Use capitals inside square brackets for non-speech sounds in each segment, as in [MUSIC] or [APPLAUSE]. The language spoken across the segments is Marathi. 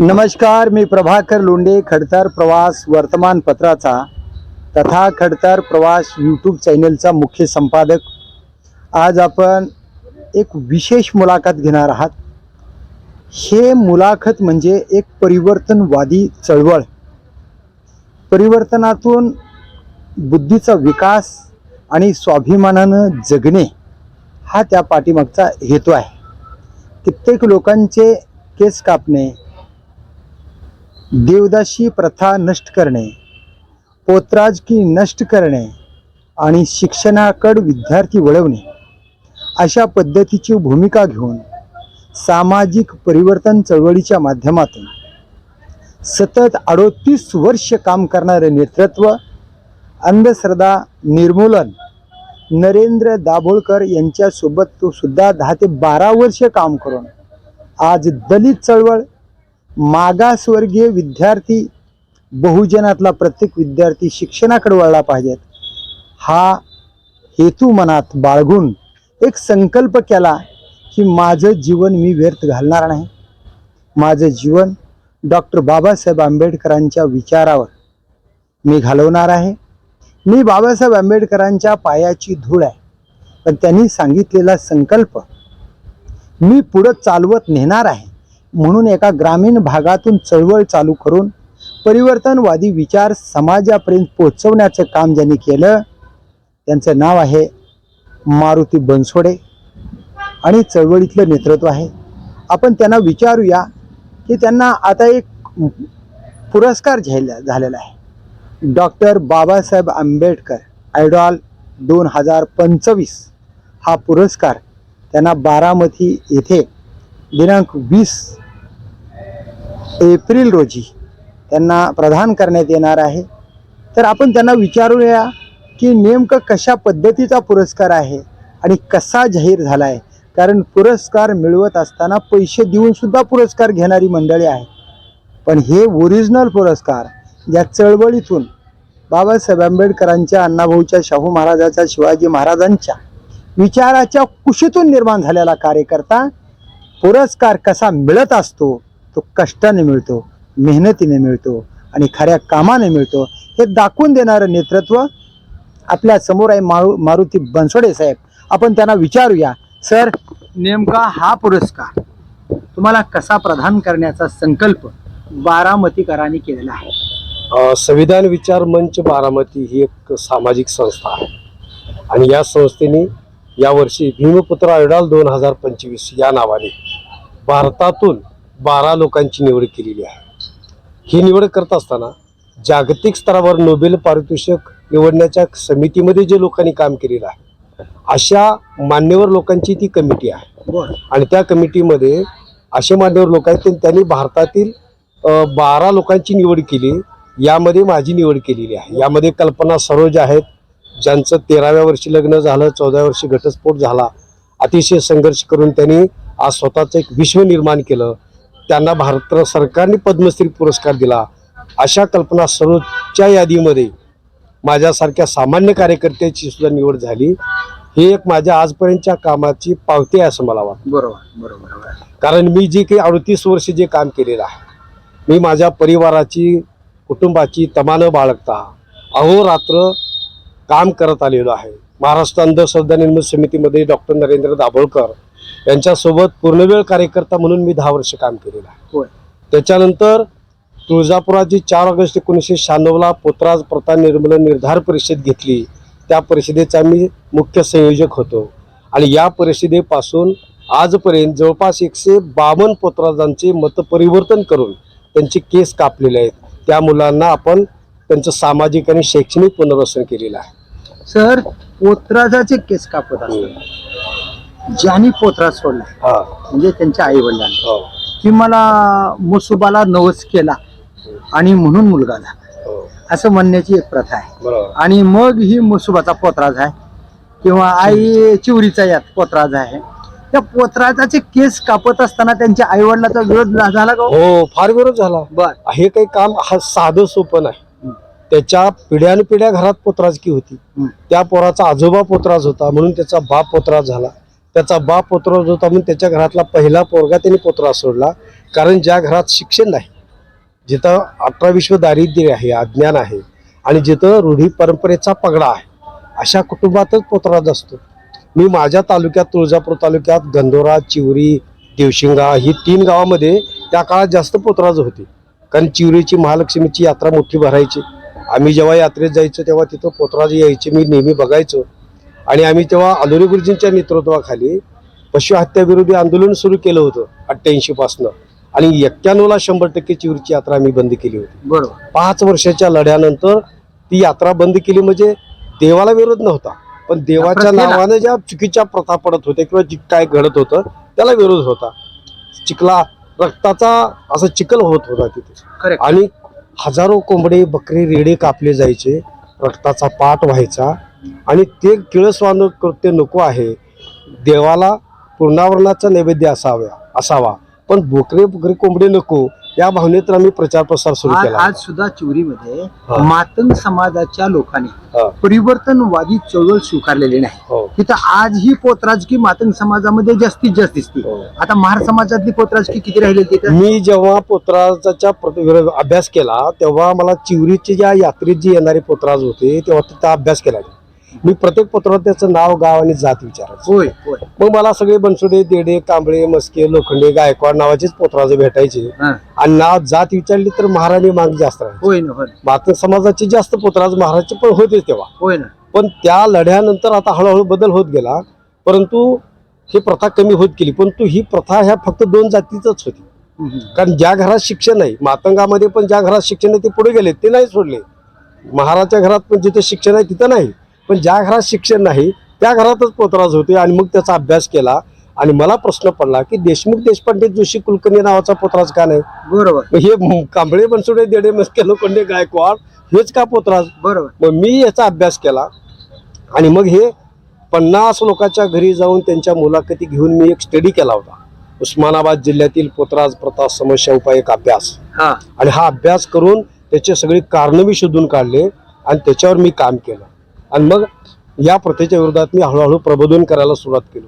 नमस्कार मी प्रभाकर लोंडे खडतर प्रवास वर्तमानपत्राचा तथा खडतर प्रवास यूट्यूब चॅनलचा मुख्य संपादक. आज आपण एक विशेष मुलाखत घेणार आहात. हे मुलाखत म्हणजे एक परिवर्तनवादी चळवळ. परिवर्तनातून बुद्धीचा विकास आणि स्वाभिमानानं जगणे हा त्या पाठीमागचा हेतू आहे. कित्येक लोकांचे केस कापणे देवदाशी प्रथा नष्ट करणे पोत्राजकी नष्ट करणे आणि शिक्षणाकड विद्यार्थी वळवणे अशा पद्धतीची भूमिका घेऊन सामाजिक परिवर्तन चळवळीच्या माध्यमातून सतत अडोतीस वर्ष काम करणारे नेतृत्व अंधश्रद्धा निर्मूलन नरेंद्र दाभोळकर यांच्यासोबत तो सुद्धा दहा ते बारा वर्ष काम करून आज दलित चळवळ मागासवर्गीय विद्यार्थी बहुजनातला प्रत्येक विद्यार्थी शिक्षणाकडे वळला पाहिजेत. हा हेतू मनात बाळगून एक संकल्प केला की माझं जीवन मी व्यर्थ घालणार नाही. माझं जीवन डॉक्टर बाबासाहेब आंबेडकरांच्या विचारावर मी घालवणार आहे. मी बाबासाहेब आंबेडकरांच्या पायाची धूळ आहे. पण त्यांनी सांगितलेला संकल्प मी पुढं चालवत नेणार आहे. म्हणून एका ग्रामीण भागातून चळवळ चालू करून परिवर्तनवादी विचार समाजापर्यंत पोहोचवण्याचं काम ज्यांनी केलं त्यांचं नाव आहे मारुती बनसोडे. आणि चळवळीतलं नेतृत्व आहे. आपण त्यांना विचारूया की त्यांना आता एक पुरस्कार झाला झालेला आहे. डॉक्टर बाबासाहेब आंबेडकर आयडॉल दोन हजार पंचवीस हा पुरस्कार त्यांना बारामती येथे दिनांक वीस एप्रिल रोजी त्यांना प्रदान करण्यात येणार आहे. तर आपण त्यांना विचारूया की नेमकं कशा पद्धतीचा पुरस्कार आहे आणि कसा जाहीर झाला आहे कारण पुरस्कार मिळवत असताना पैसे देऊनसुद्धा पुरस्कार घेणारी मंडळी आहे पण हे ओरिजिनल पुरस्कार ज्या चळवळीतून बाबासाहेब आंबेडकरांच्या अण्णाभाऊच्या शाहू महाराजाच्या शिवाजी महाराजांच्या विचाराच्या कुशीतून निर्माण झालेला कार्यकर्ता पुरस्कार कसा मिळत असतो तो कष्टाने मिळतो मेहनतीने मिळतो आणि खऱ्या कामाने मिळतो. हे दाखवून देणारं नेतृत्व आपल्यासमोर आहे मारू मारुती बनसोडे साहेब. आपण त्यांना विचारूया. सर नेमका हा पुरस्कार तुम्हाला कसा प्रदान करण्याचा संकल्प बारामतीकरांनी केलेला आहे? संविधान विचार मंच बारामती ही एक सामाजिक संस्था आहे. आणि या संस्थेने यावर्षी भीमपुत्र आयडॉल दोन हजार पंचवीस या नावाने भारतातून बारा लोकांची निवड केलेली आहे. ही निवड करत असताना जागतिक स्तरावर नोबेल पारितोषिक निवडण्याच्या समितीमध्ये जे लोकांनी काम केलेलं आहे अशा मान्यवर लोकांची ती कमिटी आहे. आणि त्या कमिटीमध्ये असे मान्यवर लोक आहेत त्यांनी भारतातील बारा लोकांची निवड केली. यामध्ये माझी निवड केलेली आहे. यामध्ये कल्पना सरोज आहेत ज्यांचं तेराव्या वर्षी लग्न झालं चौदाव्या वर्षी घटस्फोट झाला अतिशय संघर्ष करून त्यांनी आज स्वतःचं एक विश्व निर्माण केलं. त्यांना भारत सरकारने पद्मश्री पुरस्कार दिला. अशा कल्पना सरोजच्या यादीमध्ये माझ्यासारख्या सामान्य कार्यकर्त्याची सुद्धा निवड झाली. ही एक माझ्या आजपर्यंतच्या कामाची पावती आहे असं मला वाटतं. बरोबर बरोबर कारण मी जे काही अडतीस वर्ष जे काम केलेलं आहे मी माझ्या परिवाराची कुटुंबाची तमानं बाळगता. अहोरात्र काम करत आलेलो आहे. महाराष्ट्र अंधश्रद्धा निर्मूल समितीमध्ये डॉक्टर नरेंद्र दाभोळकर यांच्यासोबत पूर्णवेळ कार्यकर्ता म्हणून मी दहा वर्ष काम केलेलं आहे. त्याच्यानंतर तुळजापुराची चार ऑगस्ट एकोणीसशे शहाण्णवला पोतराज प्रथा निर्मूलन निर्धार परिषद घेतली. त्या परिषदेचा मी मुख्य संयोजक होतो. आणि या परिषदेपासून आजपर्यंत जवळपास एकशे बावन्न पोतराजांचे मतपरिवर्तन करून त्यांचे केस कापलेले आहेत. त्या मुलांना आपण त्यांचं सामाजिक आणि शैक्षणिक पुनर्वसन केलेलं आहे. सर पोत्राजाचे केस कापत असतात. ज्यांनी पोत्रा सोडला म्हणजे त्यांच्या आई वडिलांनी हो. की मला मुसुबाला नवस केला आणि म्हणून मुलगा झाला. हो. असं म्हणण्याची एक प्रथा आहे. आणि मग ही मुसुबाचा पोतराज आहे किंवा आई चिवरीचा यात पोतराज आहे. त्या पोतराजाचे केस कापत असताना त्यांच्या आई वडिलाचा विरोध झाला का हो? हो फार विरोध झाला. बर. हे काही काम हा साधं सोपं नाही. त्याच्या पिढ्यानपिढ्या घरात पोतराजकी होती. त्या पोराचा आजोबा पोतराज होता म्हणून त्याचा बाप पोतराज झाला. त्याचा बाप पोतराज होता म्हणून त्याच्या घरातला पहिला पोरगा त्यांनी पोतराज सोडला. कारण ज्या घरात शिक्षण नाही जिथं अठरा विश्व दारिद्र्य आहे अज्ञान आहे आणि जिथं रूढी परंपरेचा पगडा आहे अशा कुटुंबातच पोतराज असतो. मी माझ्या तालुक्यात तुळजापूर तालुक्यात गंधोरा चिवरी देवशिंगा ही तीन गावामध्ये त्या काळात जास्त पोतराज होते. कारण चिवरीची महालक्ष्मीची यात्रा मोठी भरायची. आम्ही जेव्हा यात्रेत जायचो तेव्हा तिथं पोतराज यायचे मी नेहमी बघायचो. आणि आम्ही तेव्हा अलोरी गुरुजींच्या नेतृत्वाखाली पशुहत्याविरोधी आंदोलन सुरू केलं होतं अठ्ठ्याऐंशी पासनं. आणि एक्क्याण्णवला शंभर टक्के चिवरीची यात्रा आम्ही बंद केली होती. बरोबर. पाच वर्षाच्या लढ्यानंतर ती यात्रा बंद केली म्हणजे देवाला विरोध नव्हता. पण देवाच्या प्रथेला. नावाने ज्या चुकीच्या प्रथा पडत होत्या किंवा जे काय घडत होतं त्याला विरोध होता. चिखला रक्ताचा असं चिखल होत होता तिथे. आणि हजारो कोंबडे बकरी रेडे कापले जायचे. रक्ताचा पाठ व्हायचा. आणि ते किळसवान कृत्य नको आहे. देवाला पूर्णावरणाचा नैवेद्य असाव्या असावा. पण बोकरे बोकरे कोंबडे नको. या भावनेतून आम्ही प्रचार प्रसार सुरू आज केला आज सुद्धा चिवरीमध्ये हा. मातंग समाजाच्या लोकांनी हा. परिवर्तनवादी चळवळ स्वीकारलेली नाही हो तिथं आजही पोतराजकी मातंग समाजामध्ये जास्तीत जास्त दिसते हो. आता महार समाजातली पोतराजकी किती राहिली तिथं मी जेव्हा पोतराजाच्या अभ्यास केला तेव्हा मला चिवरीचे ज्या यात्रेत जे येणारे पोतराज होते तेव्हा तिथं अभ्यास केला मी प्रत्येक पोतराज त्याचं नाव गाव आणि जात विचारायचो. होय होय. मग मला सगळे बनसुडे देडे कांबळे मस्के लोखंडे गायकवाड नावाचेच पोतराज भेटायचे. हा. आणि नाव जात विचारली तर महाराणी माग जास्त राहायची. होय ना होय. मात्र समाजाचे जास्त पोतराज महाराजचे पण होते तेव्हा. होय ना. पण त्या लढ्यानंतर आता हळूहळू बदल होत गेला. परंतु ही प्रथा कमी होत गेली. परंतु ही प्रथा ह्या फक्त दोन जातीच होती. हम्म. कारण ज्या घरात शिक्षण नाही मातंगामध्ये पण ज्या घरात शिक्षण आहे ते पुढे गेले ते नाही सोडले. महाराजच्या घरात पण जिथे शिक्षण आहे तिथं नाही. पण ज्या घरात शिक्षण नाही त्या घरातच पोतराज होते आणि मग त्याचा अभ्यास केला. आणि मला प्रश्न पडला की देशमुख देशपांडे जोशी कुलकर्णी नावाचा पोतराज का नाही? बरोबर. हे कांबळे बनसोडे देडे मस्के लोखंडे गायकवाड हेच का पोतराज? बरोबर. मग मी याचा अभ्यास केला. आणि मग हे पन्नास लोकांच्या घरी जाऊन त्यांच्या मुलाखती घेऊन मी एक स्टडी केला होता. उस्मानाबाद जिल्ह्यातील पोतराज प्रथा समस्या उपाय एक अभ्यास. हा. आणि हा अभ्यास करून त्याचे सगळी कारणं मी शोधून काढले आणि त्याच्यावर मी काम केलं. आणि मग या प्रथेच्या विरोधात मी हळूहळू प्रबोधन करायला सुरुवात केली.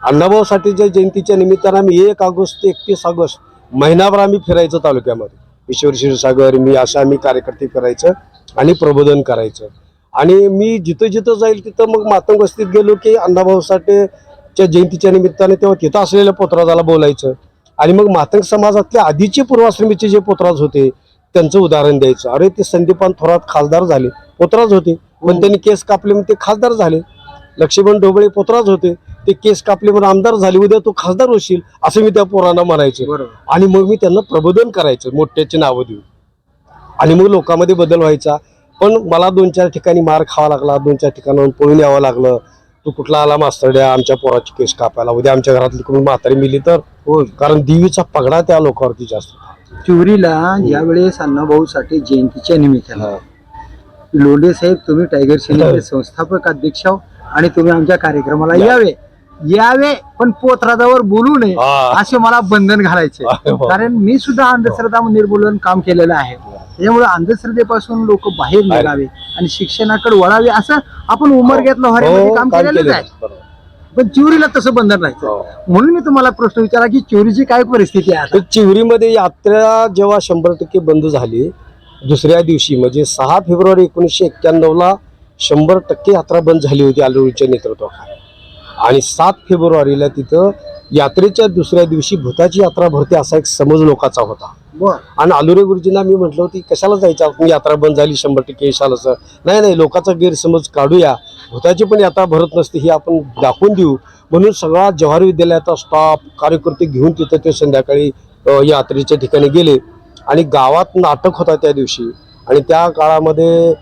अण्णाभाऊ साठेच्या जयंतीच्या निमित्तानं आम्ही एक ऑगस्ट ते एकतीस ऑगस्ट महिनाभर आम्ही फिरायचं तालुक्यामध्ये. ईश्वर क्षीरसागर मी असं आम्ही कार्यकर्ते करायचं आणि प्रबोधन करायचं. आणि मी जिथं जिथं जाईल तिथं मग मातंग वस्तीत गेलो की अण्णाभाऊ साठेच्या जयंतीच्या निमित्ताने तेव्हा तिथं असलेल्या पोतराजाला बोलायचं. आणि मग मातंग समाजातले आधीचे पूर्वाश्रमीचे जे पोतराज होते त्यांचं उदाहरण द्यायचं. अरे ते संदीपान थोरात खासदार झाले. पोतराज होते. पण त्यांनी केस कापले म्हणून ते खासदार झाले. लक्ष्मण ढोबळे पोतराज होते. ते केस कापले म्हणून आमदार झाले उद्या तू खासदार होशील असं मी त्या पोरांना म्हणायचं. आणि मग मी त्यांना प्रबोधन करायचं मोठ्याची नावं देऊन. आणि मग लोकांमध्ये बदल व्हायचा. पण मला दोन चार ठिकाणी मार खावा लागला दोन चार ठिकाणाहून पळून यावं लागलं. तू कुठला आला मास्तरड्या आमच्या पोराची केस कापायला. उद्या आमच्या घरातली कोणी म्हातारी मिली तर? होय कारण देवीचा पगडा त्या लोकांवरती जास्त होता. चिवरीला ज्यावेळेस अण्णाभाऊ साठे जयंतीच्या निमित्तानं. लोंढे साहेब तुम्ही टायगर सेनेचे संस्थापक अध्यक्ष आणि तुम्ही आमच्या कार्यक्रमाला. यावे यावे पण पोतराजावर बोलू नये हा. असे मला बंधन घालायचे वा. कारण मी सुद्धा अंधश्रद्धा निर्मूलन काम केलेलं आहे त्यामुळे अंधश्रद्धेपासून लोक बाहेर निघावे आणि शिक्षणाकडे वळावे असं आपण उमरग्यातलं हऱ्यामध्ये हो, काम केलेलंच केलेलं आहे. पण चिवरीला तसं बंधन नाही हो. म्हणून मी तुम्हाला प्रश्न विचारा की चिवरीची काय परिस्थिती आहे चिवरीमध्ये यात्रा जेव्हा शंभर टक्के बंद झाली दुसऱ्या दिवशी म्हणजे सहा फेब्रुवारी एकोणीसशे एक्क्याण्णवला शंभर टक्के यात्रा बंद झाली होती आलूरच्या नेतृत्वाखाली. आणि सात फेब्रुवारीला तिथं यात्रेच्या दुसऱ्या दिवशी भूताची यात्रा भरते असा एक समज लोकांचा होता. आणि आलुरे गुरुजींना मी म्हटलं होती कशाला जायचं? यात्रा बंद झाली शंभर टक्के यशाल असं नाही नाही लोकांचा गैरसमज काढूया. भूताची पण यात्रा भरत नसते ही आपण दाखवून देऊ. म्हणून सगळा जवाहर विद्यालयाचा स्टाफ कार्यकर्ते घेऊन तिथं ते संध्याकाळी यात्रेच्या ठिकाणी गेले. आणि गावात नाटक होता त्या दिवशी. आणि त्या काळामध्ये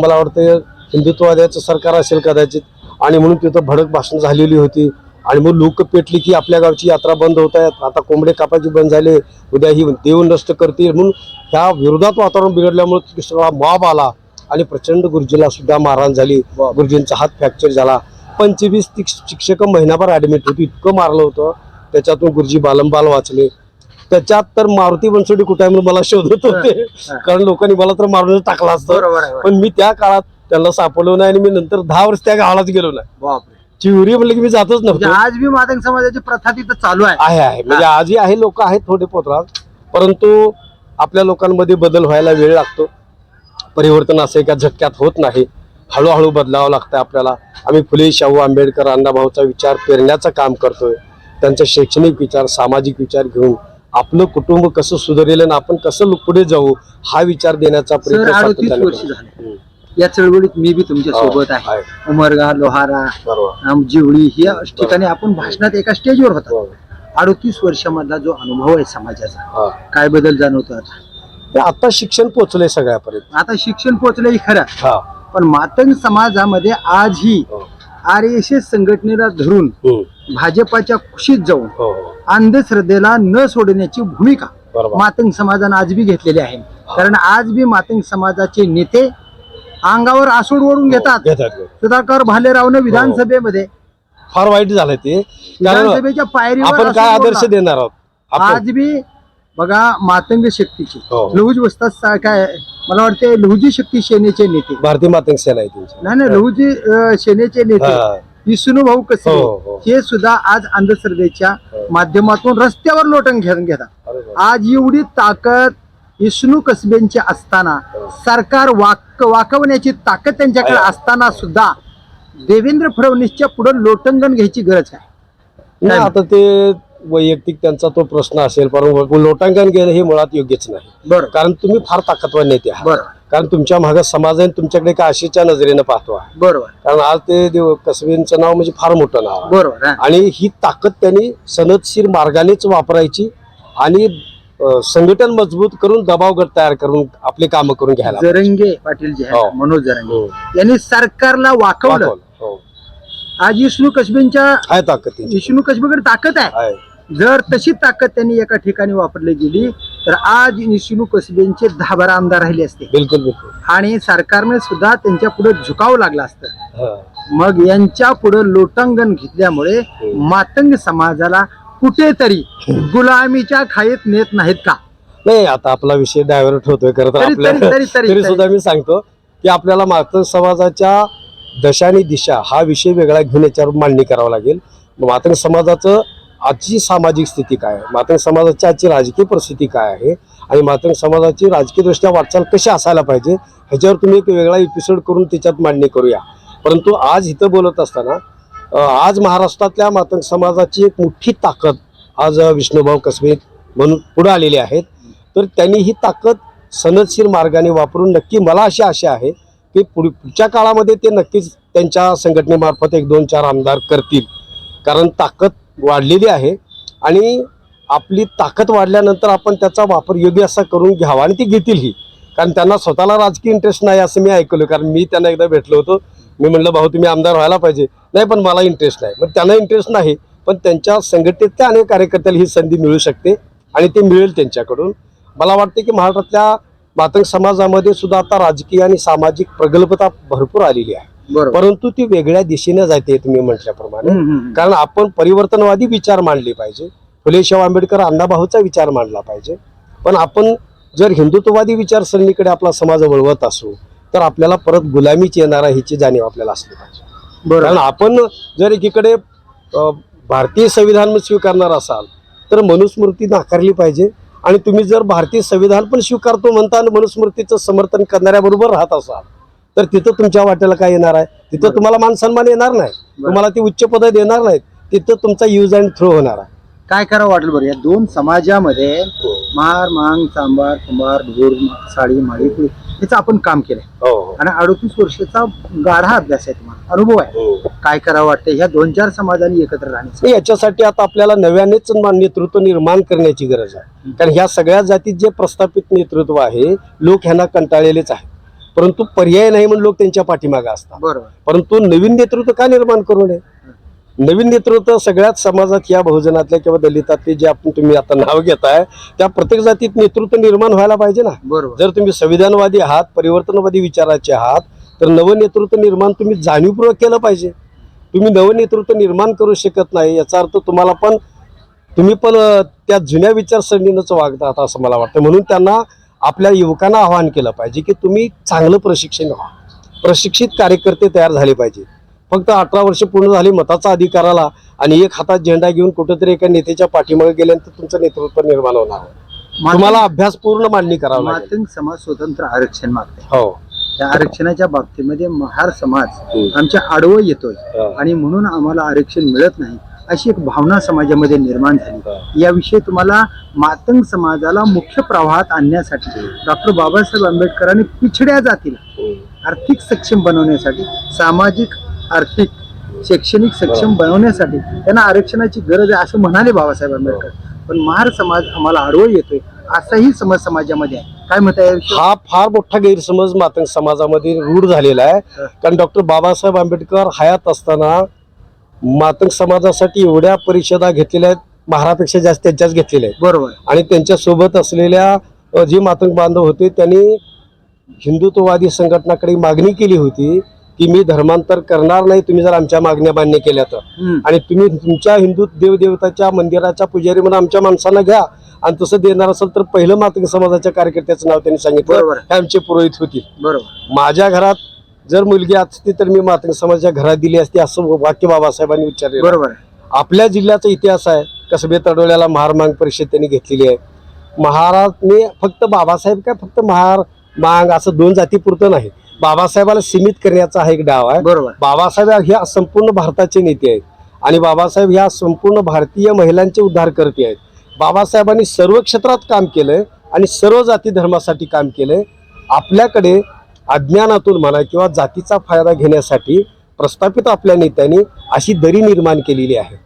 मला वाटतं हिंदुत्ववाद्याचं सरकार असेल कदाचित. आणि म्हणून तिथं भडक भाषण झालेली होती. आणि मग लोक पेटली की आपल्या गावची यात्रा बंद होत आहेत आता कोंबडे कापायचे बंद झाले. उद्या ही देव नष्ट करतील. म्हणून ह्या विरोधात वातावरण बिघडल्यामुळे सगळा मॉब आला. आणि प्रचंड गुरुजीला सुद्धा मारहाण झाली. गुरुजींचा हात फ्रॅक्चर झाला. पंचवीस ती शिक्षक महिनाभर ऍडमिट होती. इतकं मारलं होतं. त्याच्यातून गुरुजी बालंबाल वाचले. त्याच्यात तर मारुती बनसोडी कुठे आहे म्हणून मला शोधत होते. कारण लोकांनी मला तर मारूनच टाकला असतं. पण मी त्या काळात त्यांना सापडलो नाही आणि मी नंतर दहा वर्ष त्या गावालाच गेलो नाही. चिवरी म्हणलं की मी जातच म्हणजे नव्हतो आज बी मातंग समाजाची प्रथा तिथं चालू आहे. आहे आहे. म्हणजे आजही आहे लोक आहेत थोडे पोत्रात परंतु आपल्या लोकांमध्ये बदल व्हायला वेळ लागतो. परिवर्तन असं एका झटक्यात होत नाही. हळूहळू बदलावं लागतं आपल्याला. आम्ही फुले शाहू आंबेडकर अण्णाभाऊचा विचार पेरण्याचं काम करतोय. त्यांचा शैक्षणिक विचार सामाजिक विचार घेऊन आपलं कुटुंब कसं सुधारेल आणि आपण कसं पुढे जाऊ हा विचार देण्याचा सर प्रयत्न अडतीस सातत्याने वर्ष. झाले हम्म. या चळवळीत मी बी तुमच्या हो, सोबत आहे. उमरगा लोहारा बरोबर आम- जिवळी या ठिकाणी आपण भाषणात एका स्टेजवर होता. अडतीस वर्षामधला जो अनुभव आहे समाजाचा हा. काय बदल जाणवतो आता आता शिक्षण पोचलंय सगळ्यापर्यंत आता शिक्षण पोहोचलंही खरं हा पण मातंग समाजामध्ये आजही हो. आर एस एस संघटनेला धरून. भाजपाच्या खुशीत जाऊन हो हो. अंधश्रद्धेला न सोडण्याची भूमिका मातंग समाजानं आज बी घेतलेली आहे. कारण आज बी मातंग समाजाचे नेते अंगावर आसूड ओढून घेतात. घेतात. सुधाकर भालेरावनं विधानसभेमध्ये फार वाईट झालं ते. विधानसभेच्या पायरीवर काय आदर्श. देणार आहोत? आज बी बघा मातंग शक्तीची. हो. लहुज वस्तात काय मला वाटते लहुजी शक्ती सेनेचे नेते भारतीय मातंग सेना आहे त्यांची नाही नाही लहुजी अं, सेनेचे नेते हा. विष्णू भाऊ कसबे हो, हो. हे सुद्धा आज अंधश्रद्धेच्या हो. माध्यमातून रस्त्यावर लोटन घेऊन घेतात अरे वा. आज एवढी ताकद विष्णू कसबेंची असताना सरकार वाक वाकवण्याची ताकद त्यांच्याकडे आहे. असताना सुद्धा देवेंद्र फडणवीसच्या पुढे लोटंगण घ्यायची गरज आहे नाही आता ते वैयक्तिक त्यांचा तो प्रश्न असेल पण लोटांकन घेणं हे मुळात योग्यच नाही बरं कारण तुम्ही फार ताकदवान नेते आहात बरं कारण तुमच्या मागे समाज आहे आणि तुमच्याकडे एका आशेच्या नजरेनं पाहतो आहे बरोबर कारण आज ते देव कसबेंचं नाव म्हणजे फार मोठं नाव आहे बरोबर हा. आणि ही ताकद त्यांनी सनदशीर मार्गानेच वापरायची आणि अं, संघटन मजबूत करून दबाव गट तयार करून आपले कामं करून घ्यायला जरंगे पाटील जे हो. आहेत मनोज जरंगे हम्म. यांनी सरकारला वाकवलं वाकवलं. हो. आज विष्णू कसबेंच्या आहे ताकद त्यांची. विष्णू कसबेकडे ताकद आहे आहे जर तशी ताकद त्यांनी एका ठिकाणी वापरली गेली तर आज विष्णू कसबेंचे दहा बारा आमदार राहिले असते. बिलकुल बिलकुल. आणि सरकारने सुद्धा त्यांच्या पुढे झुकावं लागलं असतं. हा. मग यांच्या पुढे लोटांगण घेतल्यामुळे मातंग समाजाला कुठेतरी गुलामीच्या खाईत नेत नाहीत का? नाही आता आपला विषय डायव्हर्ट होतोय तर. सुद्धा मी सांगतो की आपल्याला मातंग समाजाच्या दशा आणि दिशा हा विषय वेगळा घेऊन याच्यावर मांडणी करावं लागेल. मातंग समाजाचं आजची सामाजिक स्थिती काय आहे? मातंग समाजाची आजची राजकीय परिस्थिती काय आहे? आणि मातंग समाजाची राजकीयदृष्ट्या वाटचाल कशी असायला पाहिजे? ह्याच्यावर तुम्ही एक वेगळा एपिसोड करून त्याच्यात मांडणी करूया. परंतु आज इथं बोलत असताना आज महाराष्ट्रातल्या मातंग समाजाची एक मोठी ताकद आज विष्णुभाऊ कसबे म्हणून पुढे आलेले आहेत. तर त्यांनी ही ताकद सनदशीर मार्गाने वापरून नक्की मला अशी आशा आहे की पुढ- पुढच्या काळामध्ये ते नक्कीच त्यांच्या संघटनेमार्फत एक दोन चार आमदार करतील. कारण ताकद वाढलेली आहे. आणि आपली ताकद वाढल्यानंतर आपण त्याचा वापर योग्य असा करून घ्यावा आणि ती घेतीलही कारण त्यांना स्वतःला राजकीय इंटरेस्ट नाही असं मी ऐकलं. कारण मी त्यांना एकदा भेटलो होतो. मी म्हणलं भाऊ तुम्ही आमदार व्हायला पाहिजे. नाही पण मला इंटरेस्ट नाही. पण त्यांना इंटरेस्ट नाही. पण त्यांच्या संघटनेतल्या अनेक कार्यकर्त्याला ही संधी मिळू शकते आणि ते मिळेल त्यांच्याकडून. मला वाटते की महाराष्ट्रातल्या मातंग समाजामध्ये सुद्धा आता राजकीय आणि सामाजिक प्रगल्भता भरपूर आलेली आहे. परंतु ती वेगळ्या दिशेने जाते तुम्ही म्हटल्याप्रमाणे. कारण आपण परिवर्तनवादी विचार मांडले पाहिजे. फुले शाहू आंबेडकर अण्णाभाऊचा विचार मांडला पाहिजे. पण आपण जर हिंदुत्ववादी विचारसरणीकडे आपला समाज वळवत असू तर आपल्याला परत गुलामीच येणार आहे ह्याची जाणीव आपल्याला असली पाहिजे. कारण आपण जर एकीकडे भारतीय संविधान स्वीकारणार असाल तर मनुस्मृती नाकारली पाहिजे. आणि तुम्ही जर भारतीय संविधान पण स्वीकारतो म्हणता आणि मनुस्मृतीचं समर्थन करणाऱ्याबरोबर राहत असाल तर तिथं तुमच्या वाट्याला काय येणार आहे? तिथं. तुम्हाला मान सन्मान येणार नाही. तुम्हाला ती उच्च पद देणार नाहीत. तिथं तुमचा यूज अँड थ्रो होणार आहे. काय करावं वाटेल बरं? या दोन समाजामध्ये महार मांग चांबार कुंभार ढोर साडी माळी याचं आपण काम केलंय. हो हो. आणि अडतीस वर्षाचा गाढा अभ्यास आहे तुम्हाला. अनुभव आहे. हो. काय करावं वाटतं ह्या दोन चार समाजांनी एकत्र राहण्याचं. याच्यासाठी आता आपल्याला नव्यानेच नेतृत्व निर्माण करण्याची गरज आहे. कारण ह्या सगळ्या जातीत जे प्रस्थापित नेतृत्व आहे लोक ह्यांना कंटाळलेलेच आहे परंतु पर्याय नाही म्हणून लोक त्यांच्या पाठीमागे असतात. परंतु नवीन नेतृत्व का निर्माण करू नये? नवीन नेतृत्व सगळ्याच समाजात या बहुजनातल्या किंवा दलितातले जे आपण तुम्ही आता नाव घेताय त्या प्रत्येक जातीत नेतृत्व निर्माण व्हायला पाहिजे ना. जर तुम्ही संविधानवादी आहात परिवर्तनवादी विचाराचे आहात तर नवं नेतृत्व निर्माण तुम्ही जाणीवपूर्वक केलं पाहिजे. तुम्ही नवं नेतृत्व निर्माण करू शकत नाही याचा अर्थ तुम्हाला पण तुम्ही पण त्या जुन्या विचारसरणीनंच वागतात असं मला वाटतं. म्हणून त्यांना आपल्या युवकांना आवाहन केलं पाहिजे की तुम्ही चांगलं प्रशिक्षण व्हा प्रशिक्षित कार्यकर्ते तयार झाले पाहिजे फक्त अठरा वर्ष पूर्ण झाली मताचा अधिकार आला आणि एक हातात झेंडा घेऊन कुठेतरी एका नेत्याच्या पाठीमागे गेल्यानंतर तुमचं नेतृत्व निर्माण होणार. तुम्हाला अभ्यास पूर्ण मांडणी करावा मातंग समाज स्वतंत्र आरक्षण मागते हो त्या आरक्षणाच्या बाबतीमध्ये महार समाज. आमच्या आडवं येतोय हो. आणि म्हणून आम्हाला आरक्षण मिळत नाही अशी एक भावना समाजामध्ये निर्माण झाली. याविषयी तुम्हाला मातंग समाजाला मुख्य प्रवाहात आणण्यासाठी डॉक्टर बाबासाहेब आंबेडकरांनी पिछड्या जातीला हम्म. आर्थिक सक्षम बनवण्यासाठी सामाजिक आर्थिक शैक्षणिक सक्षम बनवण्यासाठी त्यांना आरक्षणाची गरज आहे असं म्हणाले बाबासाहेब आंबेडकर. पण महार समाज आम्हाला आडवं येतोय असाही समज समाजामध्ये आहे. काय मत आहे? हा फार मोठा गैरसमज मातंग समाजामध्ये रूढ झालेला आहे. हं. कारण डॉक्टर बाबासाहेब आंबेडकर हयात असताना मातंग समाजासाठी एवढ्या परिषदा घेतलेल्या आहेत महारापेक्षा जास्त त्यांच्याच घेतलेल्या आहेत. बरोबर. आणि त्यांच्यासोबत असलेल्या जे मातंग बांधव होते त्यांनी हिंदुत्ववादी संघटनाकडे मागणी केली होती की मी धर्मांतर करणार नाही तुम्ही जर आमच्या मागण्या मान्य केल्या तर. आणि तुम्ही तुमच्या हिंदू देवदेवताच्या मंदिराच्या पुजारी म्हणून आमच्या माणसाला घ्या. आणि तसं देणार असेल तर पहिलं मातंग समाजाच्या कार्यकर्त्याचं नाव त्यांनी सांगितलं. हे आमचे पुरोहित होती. बरोबर. माझ्या घरात जर मुलगी असती तर मी मातंग समाजाच्या घरात दिली असती असं वाक्य बाबासाहेबांनी विचारले बरोबर. आपल्या जिल्ह्याचा इतिहास आहे कसबे तडोल्याला महार मांग परिषद त्यांनी घेतलेली आहे. महाराजने फक्त बाबासाहेब काय फक्त महार मांग असं दोन जातीपुरतं नाही. बाबासाहेबाला सीमित करण्याचा हा एक डाव आहे. बरोबर. बाबासाहेब ह्या संपूर्ण भारताचे नेते आहेत आणि बाबासाहेब ह्या संपूर्ण भारतीय महिलांचे उद्धारकर्ते आहेत. बाबासाहेबांनी सर्व क्षेत्रात काम केलंय आणि सर्व जाती धर्मासाठी काम केलंय. आपल्याकडे अज्ञानातून म्हणा किंवा जातीचा फायदा घेण्यासाठी प्रस्थापित आपल्या नेत्यांनी अशी दरी निर्माण केलेली आहे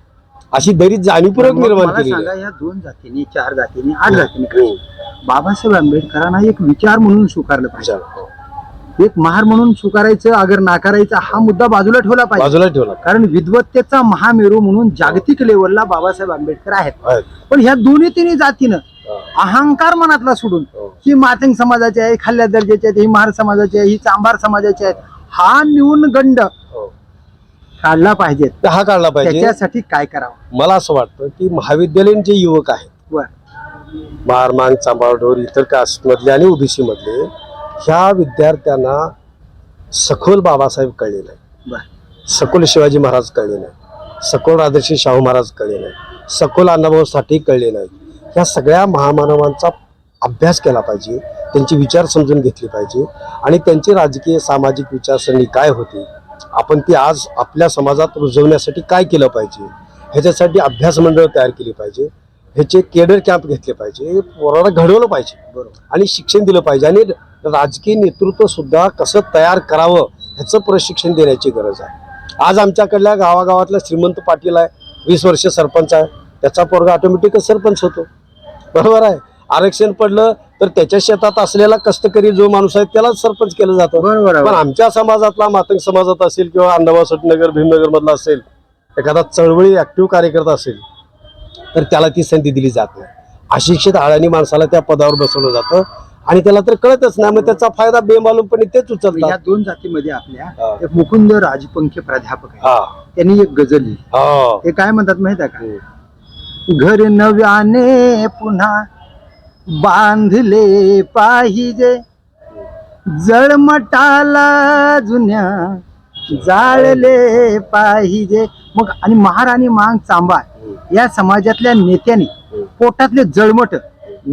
अशी दरी जाणीवपूर्वक निर्माण आहे या दोन जातीने चार जातीने आठ जातीने हो. बाबासाहेब आंबेडकरांना एक विचार म्हणून स्वीकारलं पाहिजे. एक महार म्हणून स्वीकारायचं अगर नाकारायचं हा मुद्दा बाजूला ठेवला पाहिजे बाजूला ठेवला कारण विद्वत्तेचा महामेरू म्हणून जागतिक लेवलला बाबासाहेब आंबेडकर आहेत. पण ह्या दोन्ही तिन्ही जातीनं. अहंकार मनातला सोडून हो. ही मातंग समाजाची आहे खाल्ल्या दर्जाची आहेत ही महार समाजाची आहे ही चांभार समाजाची आहेत हा न्यूनगंड हो. काढला पाहिजे. हा काढला पाहिजे. त्याच्यासाठी काय करावं? मला असं वाटतं की महाविद्यालयीन जे युवक आहेत बर. महारमांग चांबावडोर इतर कास्ट मधले आणि ओबीसी मधले ह्या विद्यार्थ्यांना सखोल बाबासाहेब कळले नाही सखोल शिवाजी महाराज कळले नाही सखोल राजर्षी शाहू महाराज कळले नाही सखोल अण्णाभाऊ साठे कळले नाही ह्या सगळ्या महामानवांचा अभ्यास केला पाहिजे त्यांचे विचार समजून घेतले पाहिजे आणि त्यांची राजकीय सामाजिक विचारसरणी काय होती आपण ती आज आपल्या समाजात रुजवण्यासाठी काय केलं पाहिजे ह्याच्यासाठी अभ्यास मंडळ तयार केली पाहिजे ह्याचे केडर कॅम्प घेतले पाहिजे पोराला घडवलं पाहिजे बरोबर. आणि शिक्षण दिलं पाहिजे आणि राजकीय नेतृत्व सुद्धा कसं तयार करावं ह्याचं प्रशिक्षण देण्याची गरज आहे. आज आमच्याकडल्या गावागावातला श्रीमंत पाटील आहे वीस वर्ष सरपंच आहे त्याचा पोरगा ऑटोमॅटिकच सरपंच होतो. बरोबर आहे. आरक्षण पडलं तर त्याच्या शेतात असलेला कष्टकरी जो माणूस आहे त्यालाच सरपंच केलं जातं. बरोबर. पण आमच्या समाजातला मातंग समाजात असेल किंवा अण्णाभाऊ सटनगर भीमनगर मधला असेल एखादा चळवळी ऍक्टिव्ह कार्यकर्ता असेल तर त्याला ती संधी दिली जात नाही. अशिक्षित आळानी माणसाला त्या पदावर बसवलं जातं आणि त्याला तर कळतच नाही मग त्याचा फायदा बेमालूमपने तेच या उचलतात दोन जातीमध्ये आपल्या हा. एक मुकुंद राजपंखे प्राध्यापक हा. त्यांनी एक गजल लिहिली. हा. ते काय म्हणतात माहीत आहे. का? घर नव्याने पुन्हा बांधले पाहिजे जळमटाला जुन्या जाळले पाहिजे मग आणि महार आणि मांग चांबार या समाजातल्या नेत्यांनी पोटातले जळमट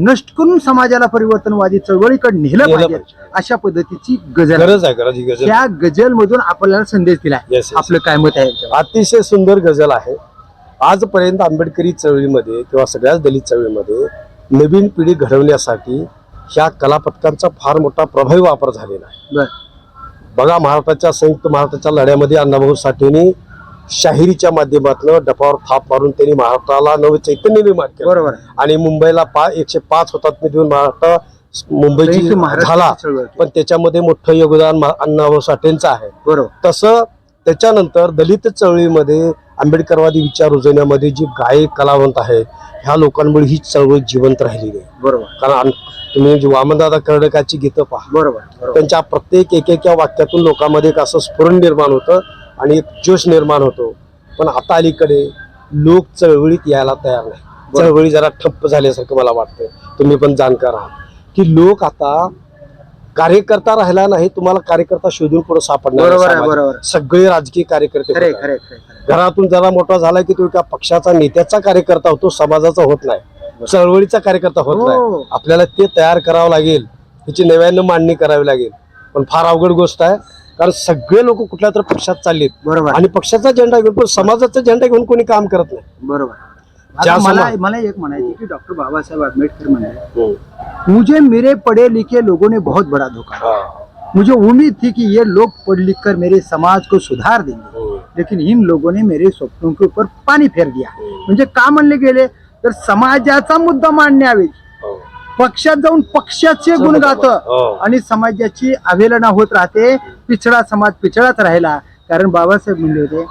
नष्ट करून समाजाला परिवर्तनवादी चळवळीकडे नेलं पाहिजे. अशा पद्धतीची गजल आहे. गरज आहे गरज ही गजल त्या गजल मधून आपल्याला संदेश Yes, yes. आपलं काय मत आहे याच्यावर? अतिशय सुंदर गझल आहे आजपर्यंत आंबेडकरी चळवळीमध्ये किंवा सगळ्याच दलित चळवळीमध्ये नवीन पिढी घडवण्यासाठी ह्या कलापथकांचा फार मोठा प्रभावी वापर झालेला आहे. बघा महाराष्ट्राच्या संयुक्त महाराष्ट्राच्या लढ्यामध्ये अण्णाभाऊ साठेंनी शाहिरीच्या माध्यमातून डपावर थाप मारून त्यांनी महाराष्ट्राला नवं चैतन्य निर्माण केलं. बरोबर. आणि मुंबईला पा एकशे पाच होतात देऊन महाराष्ट्र मुंबईची झाला. पण त्याच्यामध्ये मोठं योगदान अण्णाभाऊ साठेंचं आहे. बरोबर. तसं त्याच्यानंतर दलित चळवळीमध्ये आंबेडकरवादी विचार रुजवण्यामध्ये जी गायक कलावंत आहे ह्या लोकांमुळे ही चळवळ जिवंत राहिलेली आहे. बरोबर. कारण तुम्ही जी वामनदादा कर्डकाची गीतं पहा. बरोबर त्यांच्या प्रत्येक एक एका वाक्यातून लोकांमध्ये एक असं स्फुरण निर्माण होतं आणि एक जोश निर्माण होतो. पण आता अलीकडे लोक चळवळीत यायला तयार नाही चळवळी जरा ठप्प झाल्यासारखं मला वाटतं तुम्ही पण जाणकार आहात. की लोक आता कार्यकर्ता राहिला नाही तुम्हाला कार्यकर्ता शोधून पुढे सापडणार नाही बरोबर आहे समाजात. बरोबर. सगळे राजकीय कार्यकर्ते खरे होतात. खरे खरे. घरातून जरा मोठा झाला की तो एका पक्षाचा नेत्याचा कार्यकर्ता होतो समाजाचा होत नाही. चळवळीचा कार्यकर्ता होत नाही. हो. आपल्याला ते तयार करावं लागेल. त्याची नव्यानं मांडणी करावी लागेल. पण फार अवघड गोष्ट आहे. कारण सगळे लोक कुठल्या तर पक्षात चाललेत. बरोबर. आणि पक्षाचा झेंडा घेऊन पण समाजाचा झेंडा घेऊन कोणी काम करत नाही. बरोबर. मला मला एक म्हणायचं की डॉक्टर बाबासाहेब आंबेडकर म्हणाले. मुझे मेरे पढ़े लिखे लोगों ने बहुत बड़ा धोखा. हा. मुझे उम्मीद थी कि ये लोग पढ़ लिख कर मेरे समाज को सुधार देंगे। हम्म. लेकिन इन लोगों ने मेरे स्वप्नों के ऊपर पाणी फेर दिया। म्हणजे का म्हणले गेले? तर समाजाचा मुद्दा मांडण्यावे हो. पक्षात जाऊन पक्षाचे गुण गात. हो. आणि समाजाची अवेलना होत राहते. पिछडा समाज पिछडाच राहिला. कारण बाबासाहेब म्हणले होते.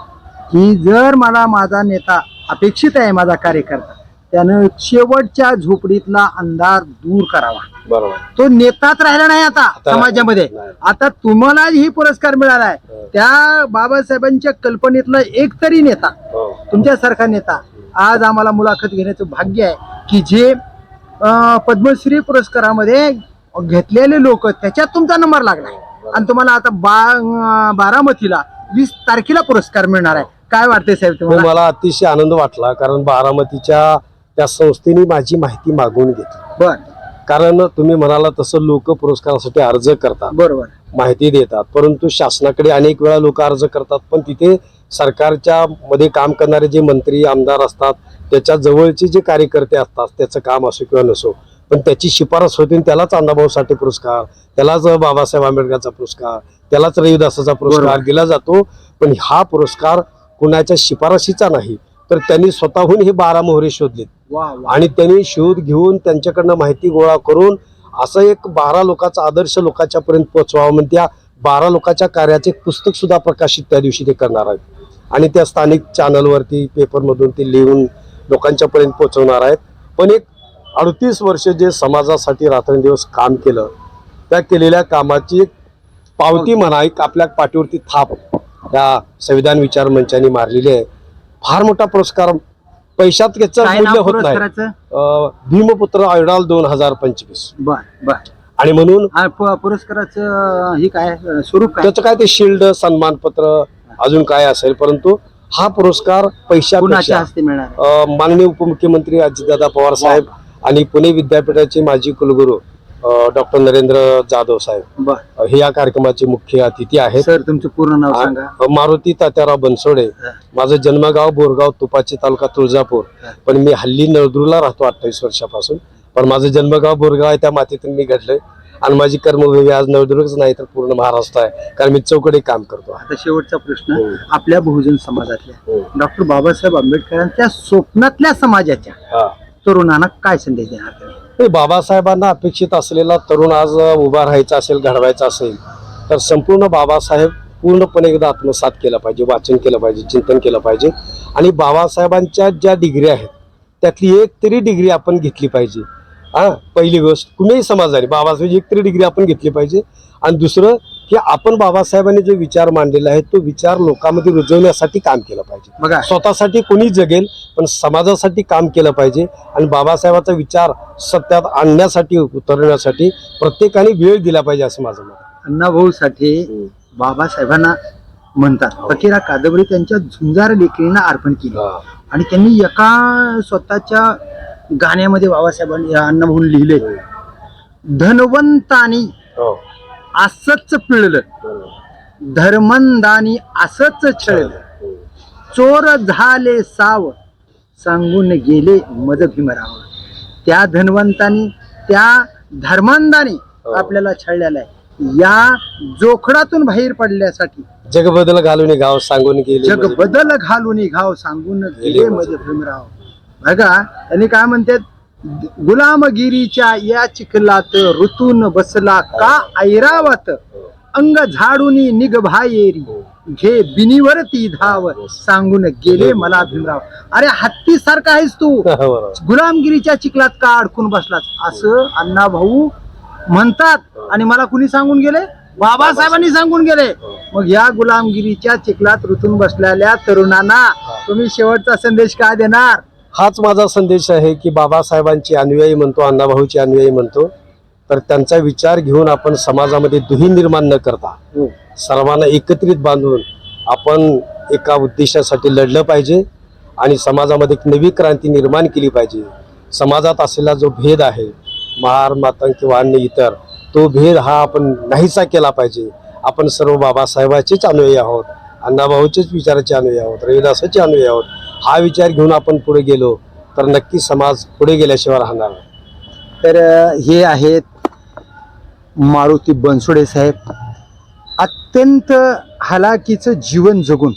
की जर मला माझा नेता अपेक्षित आहे माझा कार्यकर्ता त्यानं शेवटच्या झोपडीतला अंधार दूर करावा. बरोबर. तो नेताच राहिला नाही आता समाजामध्ये. नाही. आता तुम्हाला ही पुरस्कार मिळालाय हो. त्या बाबासाहेबांच्या कल्पनेतला एक तरी नेता हो. तुमच्यासारखा नेता आज आम्हाला मुलाखत घेण्याचं भाग्य आहे की जे अं, पद्मश्री पुरस्कारामध्ये घेतलेले लोक त्याच्यात तुमचा नंबर लागलाय आणि तुम्हाला आता बा अं, बारामतीला वीस तारखेला पुरस्कार मिळणार आहे. काय वाटते साहेब हो, तुम्हाला मला अतिशय आनंद वाटला कारण बारामतीच्या त्या संस्थेने माझी माहिती मागवून घेतली. बर. कारण तुम्ही म्हणाला तसं लोक पुरस्कारासाठी अर्ज करतात. बरोबर. माहिती देतात. परंतु शासनाकडे अनेक वेळा लोक अर्ज करतात. पण तिथे सरकारच्या मध्ये काम करणारे जे मंत्री आमदार असतात त्याच्या जवळचे जे कार्यकर्ते असतात त्याचं काम असो किंवा नसो पण त्याची शिफारस होती त्यालाच अण्णाभाऊ साठे पुरस्कार त्यालाच बाबासाहेब आंबेडकरचा पुरस्कार त्यालाच रविदासाचा पुरस्कार. दिला जातो. पण हा पुरस्कार कुणाच्या शिफारशीचा नाही. तर त्यांनी स्वतःहून हे बारा मोहरे शोधलेत. आणि त्यांनी शोध घेऊन त्यांच्याकडनं माहिती गोळा करून असं एक बारा लोकांचा आदर्श लोकांच्या पर्यंत पोहोचवावं म्हणजे त्या बारा लोकांच्या कार्याचे पुस्तक सुद्धा प्रकाशित त्या दिवशी ते करणार आहेत. आणि त्या स्थानिक चॅनलवरती पेपरमधून ते लिहून लोकांच्या पर्यंत पोहोचवणार आहेत. पण एक अडतीस वर्ष जे समाजासाठी रात्रंदिवस काम केलं त्या केलेल्या कामाची एक पावती म्हणा एक आपल्या पाठीवरती थाप या संविधान विचार मंचाने मारलेली आहे. फार मोठा पुरस्कार पैशात त्याचं काय मूल्य नाव होत नाही. पुरस्काराचं? अं, भीमपुत्र आयडॉल दोन हजार पंचवीस. बर बर. आणि म्हणून हा, प- पुरस्काराचं हे काय अं, स्वरूप काय? त्याचं काय ते शिल्ड सन्मानपत्र अजून काय असेल? परंतु हा पुरस्कार कुणाच्या पैशापेक्षा हस्ते मिळणार आहे? अं, माननीय उपमुख्यमंत्री अजितदादा पवार साहेब आणि पुणे विद्यापीठाचे माजी कुलगुरू डॉक्टर नरेंद्र जाधव साहेब. हे या कार्यक्रमाचे मुख्य अतिथी आहेत. सर तुमचं पूर्ण नाव सांगा. मारुती तात्याराव बनसोडे. माझं जन्मगाव बोरगाव तुपाची तालुका तुळजापूर. पण मी हल्ली नळदूरला राहतो अठ्ठावीस वर्षापासून. पण माझं जन्मगाव बोरगाव आहे त्या मातीतून मी घडलोय. आणि माझी कर्मभूमी आज नळदुर्गच नाही तर पूर्ण महाराष्ट्र आहे. कारण मी चौकडे काम करतो. आता शेवटचा प्रश्न. हो. आपल्या बहुजन समाजातल्या. हो. डॉक्टर बाबासाहेब आंबेडकरांच्या स्वप्नातल्या समाजाच्या. तरुणांना काय संदेश देणार बाबासाहेबांना अपेक्षित असलेला तरुण आज उभा राहायचा असेल घडवायचा असेल तर संपूर्ण बाबासाहेब पूर्णपणे एकदा आत्मसात केला पाहिजे वाचन केलं पाहिजे चिंतन केलं पाहिजे. आणि बाबासाहेबांच्या ज्या डिग्री आहेत त्यातली एक तरी डिग्री आपण घेतली पाहिजे. हां पहिली गोष्ट कुणीही समाजाने बाबासाहेब एक तरी डिग्री आपण घेतली पाहिजे. आणि दुसरं की आपण बाबासाहेबांनी जो विचार मांडलेला आहे तो विचार लोकांमध्ये रुजवण्यासाठी काम केलं पाहिजे बघा स्वतःसाठी कोणी जगेल पण समाजासाठी काम केलं पाहिजे आणि बाबासाहेबाचा विचार सत्यात आणण्यासाठी उतरवण्यासाठी प्रत्येकाने वेळ दिला पाहिजे असं माझं मत. अण्णाभाऊ साठे बाबासाहेबांना म्हणतात फकीरा कादंबरी त्यांच्या झुंजार लेखणीला अर्पण केली. आणि त्यांनी एका स्वतःच्या गाण्यामध्ये बाबासाहेबांनी अण्णाभाऊ लिहिले धनवंतानी हो. असंच पिळलं. धर्मंदानी असंच छळलं. चोर झाले साव सांगून गेले मद भीमराव. त्या धनवंतानी त्या धर्मांदानी हो. आपल्याला छळलेलं आहे. या जोखडातून बाहेर पडण्यासाठी जग बदल घालून गाव सांगून गेले जग म्हणजे- बदल घालून घाव सांगून गेले गेले मद भीमराव. बघा त्यांनी काय म्हणतात? गुलामगिरीच्या या चिखलात ऋतून बसला का ऐरावत? अंग झाडूनी निघ भायेरी. घे बिनीवरती धाव. सांगून गेले मला भीमराव. अरे हत्ती सारखा आहेस तू. [LAUGHS] गुलामगिरीच्या चिखलात का अडकून बसलास? असं अण्णा भाऊ म्हणतात. आणि मला कुणी सांगून गेले? बाबासाहेबांनी सांगून गेले. मग या गुलामगिरीच्या चिखलात रुतून बसलेल्या तरुणांना तुम्ही शेवटचा संदेश काय देणार? हाच माझा संदेश आहे की बाबासाहेबांची अनुयायी म्हणतो अण्णाभाऊची अनुयायी म्हणतो तर त्यांचा विचार घेऊन आपण समाजामध्ये दुही निर्माण न करता सर्वांना एकत्रित बांधून आपण एका उद्देशासाठी लढलं पाहिजे आणि समाजामध्ये एक नवी क्रांती निर्माण केली पाहिजे. समाजात असलेला जो भेद आहे महार मातंग किंवा अन्य इतर तो भेद हा आपण नाहीसा केला पाहिजे. आपण सर्व बाबासाहेबाचेच अनुयायी आहोत. अण्णाभाऊचेच विचाराचे अनुयायी आहोत रविदासाचे अनुयायी आहोत हा विचार घेऊन आपण पुढे गेलो तर नक्की समाज पुढे गेल्याशिवाय राहणार तर हे आहेत मारुती बनसोडे साहेब. अत्यंत हलाकीचं जीवन जगून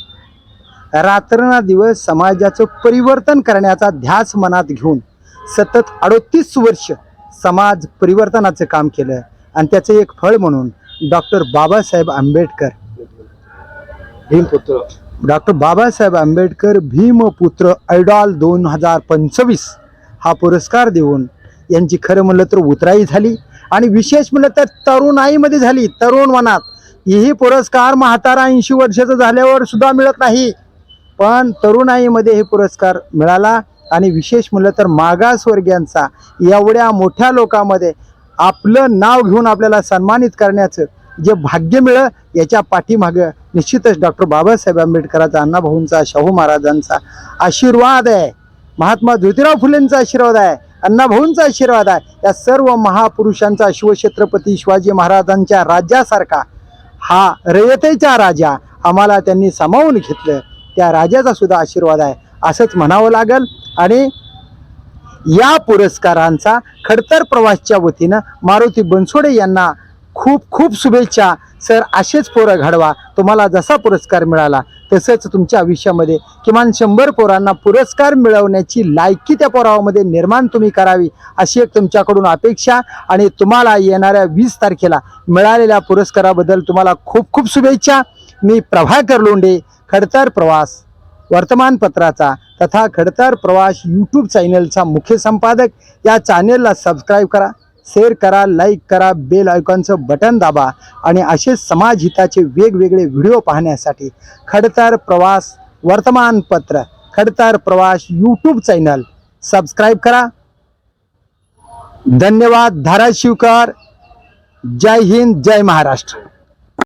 रात्रना दिवस समाजाचं परिवर्तन करण्याचा ध्यास मनात घेऊन सतत अडोतीस वर्ष समाज परिवर्तनाचं काम केलं. आणि त्याचं एक फळ म्हणून doctor Babasaheb Ambedkar Bhimputra. Doctor Babasaheb Ambedkar Bhimputra idol दोन हजार पंचवीस हा पुरस्कार देऊन यांची खरं म्हणलं तर उतराई झाली आणि विशेष म्हणलं तर तरुणाईमध्ये झाली. तरुण वनात हेही पुरस्कार म्हातारा ऐंशी वर्षाचं झाल्यावर सुद्धा मिळत नाही. पण तरुणाईमध्ये हे पुरस्कार मिळाला आणि विशेष म्हणलं तर मागासवर्गीयांचा एवढ्या मोठ्या लोकांमध्ये आपलं नाव घेऊन आपल्याला सन्मानित करण्याचं जे भाग्य मिळं याच्या पाठीमागं निश्चितच डॉक्टर बाबासाहेब आंबेडकरांचा अण्णाभाऊंचा शाहू महाराजांचा आशीर्वाद आहे. महात्मा ज्योतिराव फुलेंचा आशीर्वाद आहे अण्णाभाऊंचा आशीर्वाद आहे. या सर्व महापुरुषांचा शिवछत्रपती शिवाजी महाराजांच्या राज्यासारखा हा रयतेचा राजा आम्हाला त्यांनी सामावून घेतलं. त्या राजाचा सुद्धा आशीर्वाद आहे असंच म्हणावं लागेल. आणि या पुरस्कारांचा खडतर प्रवासच्या वतीनं मारुती बनसोडे यांना खूप खूप शुभेच्छा. सर असेच पोरं घडवा. तुम्हाला जसा पुरस्कार मिळाला तसंच तुमच्या आयुष्यामध्ये किमान शंभर पोरांना पुरस्कार मिळवण्याची लायकी त्या पोरावामध्ये निर्माण तुम्ही करावी अशी एक तुमच्याकडून अपेक्षा आणि तुम्हाला येणाऱ्या वीस तारखेला मिळालेल्या पुरस्काराबद्दल तुम्हाला खूप खूप शुभेच्छा. मी प्रभाकर लोंढे खडतर प्रवास वर्तमानपत्राचा तथा खडतर प्रवास यूट्यूब चॅनलचा मुख्य संपादक. या चॅनेलला सबस्क्राईब करा. शेअर करा लाईक करा बेल आयकॉनचं बटन दाबा आणि असे समाजहिताचे वेगवेगळे व्हिडिओ पाहण्यासाठी खडतर प्रवास वर्तमानपत्र खडतर प्रवास यूट्यूब चॅनल सबस्क्राईब करा. धन्यवाद धाराशिवकर. जय हिंद जय महाराष्ट्र.